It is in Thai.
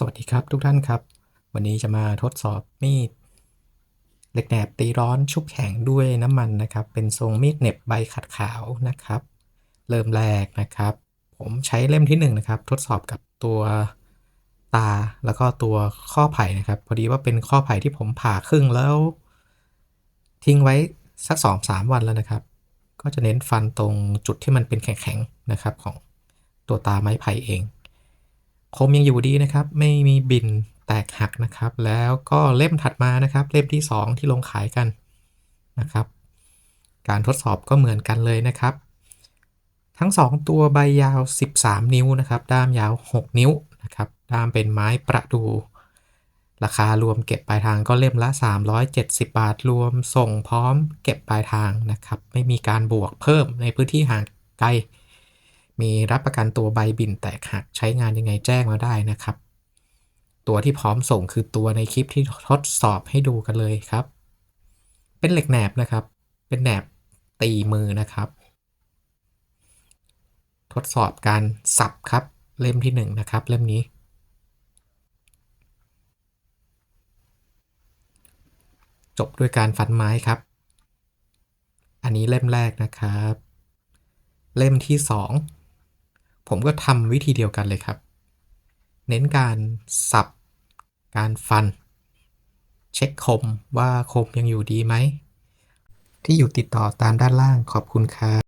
สวัสดีครับทุกท่านครับ วันนี้จะมาทดสอบมีดเหล็กแหนบตีร้อนชุบแข็งด้วยน้ำมันนะครับ เป็นทรงมีดเหน็บใบขัดขาวนะครับ เริ่มแรกนะครับ ผมใช้เล่มที่1นงนะครับ ทดสอบกับตัวตาแล้วก็ตัวข้อไผ่นะครับ พอดีว่าเป็นข้อไผ่ที่ผมผ่าครึ่งแล้ว ทิ้งไว้สัก 2-3 วันแล้วนะครับ ก็จะเน้นฟันตรงจุดที่มันเป็นแข็งๆนะครับของตัวตาไม้ไผ่เอง คมยังอยู่ดีนะครับ ไม่มีบินแตกหักนะครับ แล้วก็เล่มถัดมานะครับ เล่มที่ 2 ที่ลงขายกันนะครับ การทดสอบก็เหมือนกันเลยนะครับ ทั้ง 2 ตัวใบยาว 13 นิ้วนะครับ ด้ามยาว 6 นิ้วนะครับ ด้ามเป็นไม้ประดูราคารวมเก็บปลายทางก็เล่มละ 370 บาท รวมส่งพร้อมเก็บปลายทางนะครับ ไม่มีการบวกเพิ่มในพื้นที่ห่างไกล มีรับประกันตัวใบบินแตกหักใช้งานยังไงแจ้งมาได้นะครับ ตัวที่พร้อมส่งคือตัวในคลิปที่ทดสอบให้ดูกันเลยครับ เป็นเหล็กแหนบนะครับ เป็นแหนบตีมือนะครับ ทดสอบการสับครับเล่มที่1นงนะครับเล่มนี้ จบด้วยการฟันไม้ครับ อันนี้เล่มแรกนะครับ เล่มที่ 2 ผมก็ทำวิธีเดียวกันเลยครับ เน้นการสับ การฟัน เช็คคมว่าคมยังอยู่ดีไหม ที่อยู่ติดต่อตามด้านล่างขอบคุณครับ